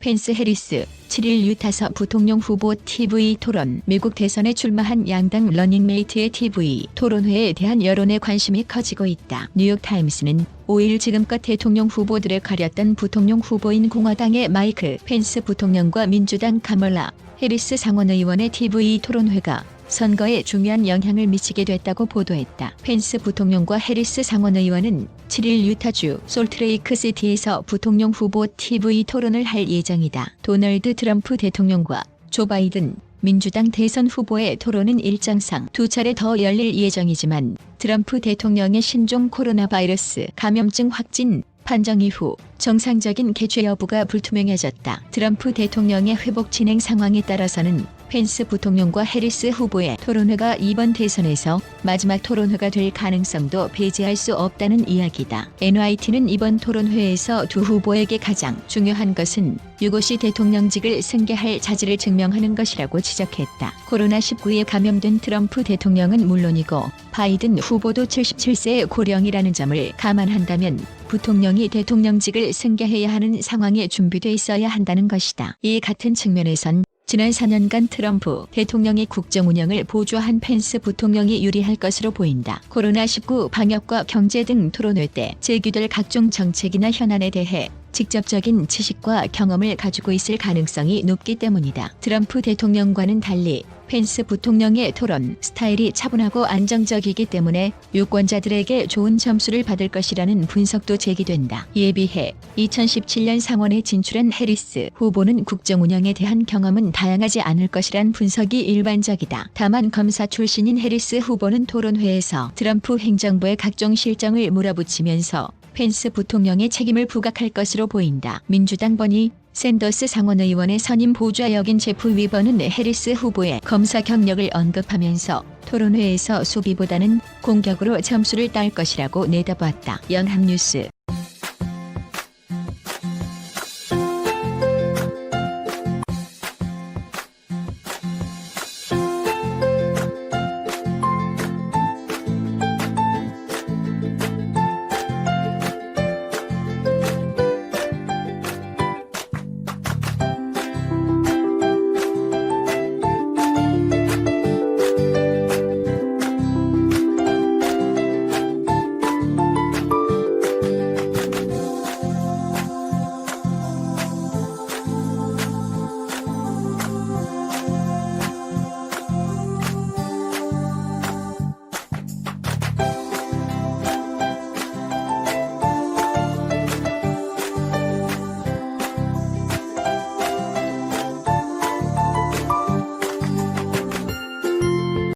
펜스 해리스 7일 유타서 부통령 후보 TV 토론 미국 대선에 출마한 양당 러닝메이트의 TV 토론회에 대한 여론의 관심이 커지고 있다. 뉴욕타임스는 5일 지금껏 대통령 후보들을 가렸던 부통령 후보인 공화당의 마이크 펜스 부통령과 민주당 카멀라 해리스 상원의원의 TV 토론회가 선거에 중요한 영향을 미치게 됐다고 보도했다. 펜스 부통령과 해리스 상원 의원은 7일 유타주 솔트레이크 시티에서 부통령 후보 TV 토론을 할 예정이다. 도널드 트럼프 대통령과 조 바이든 민주당 대선 후보의 토론은 일정상 두 차례 더 열릴 예정이지만 트럼프 대통령의 신종 코로나 바이러스 감염증 확진 판정 이후 정상적인 개최 여부가 불투명해졌다. 트럼프 대통령의 회복 진행 상황에 따라서는 펜스 부통령과 해리스 후보의 토론회가 이번 대선에서 마지막 토론회가 될 가능성도 배제할 수 없다는 이야기다. NYT는 이번 토론회에서 두 후보에게 가장 중요한 것은 유고시 대통령직을 승계할 자질을 증명하는 것이라고 지적했다. 코로나19에 감염된 트럼프 대통령은 물론이고 바이든 후보도 77세의 고령이라는 점을 감안한다면 부통령이 대통령직을 승계해야 하는 상황에 준비돼 있어야 한다는 것이다. 이 같은 측면에선 지난 4년간 트럼프 대통령의 국정 운영을 보조한 펜스 부통령이 유리할 것으로 보인다. 코로나19 방역과 경제 등 토론회 때 제기될 각종 정책이나 현안에 대해 직접적인 지식과 경험을 가지고 있을 가능성이 높기 때문이다. 트럼프 대통령과는 달리 펜스 부통령의 토론 스타일이 차분하고 안정적이기 때문에 유권자들에게 좋은 점수를 받을 것이라는 분석도 제기된다. 이에 비해 2017년 상원에 진출한 해리스 후보는 국정 운영에 대한 경험은 다양하지 않을 것이란 분석이 일반적이다. 다만 검사 출신인 해리스 후보는 토론회에서 트럼프 행정부의 각종 실정을 몰아붙이면서 펜스 부통령의 책임을 부각할 것으로 보인다. 민주당 버니 샌더스 상원의원의 선임 보좌 역인 제프 위버는 해리스 후보의 검사 경력을 언급하면서 토론회에서 소비보다는 공격으로 점수를 딸 것이라고 내다봤다. 연합뉴스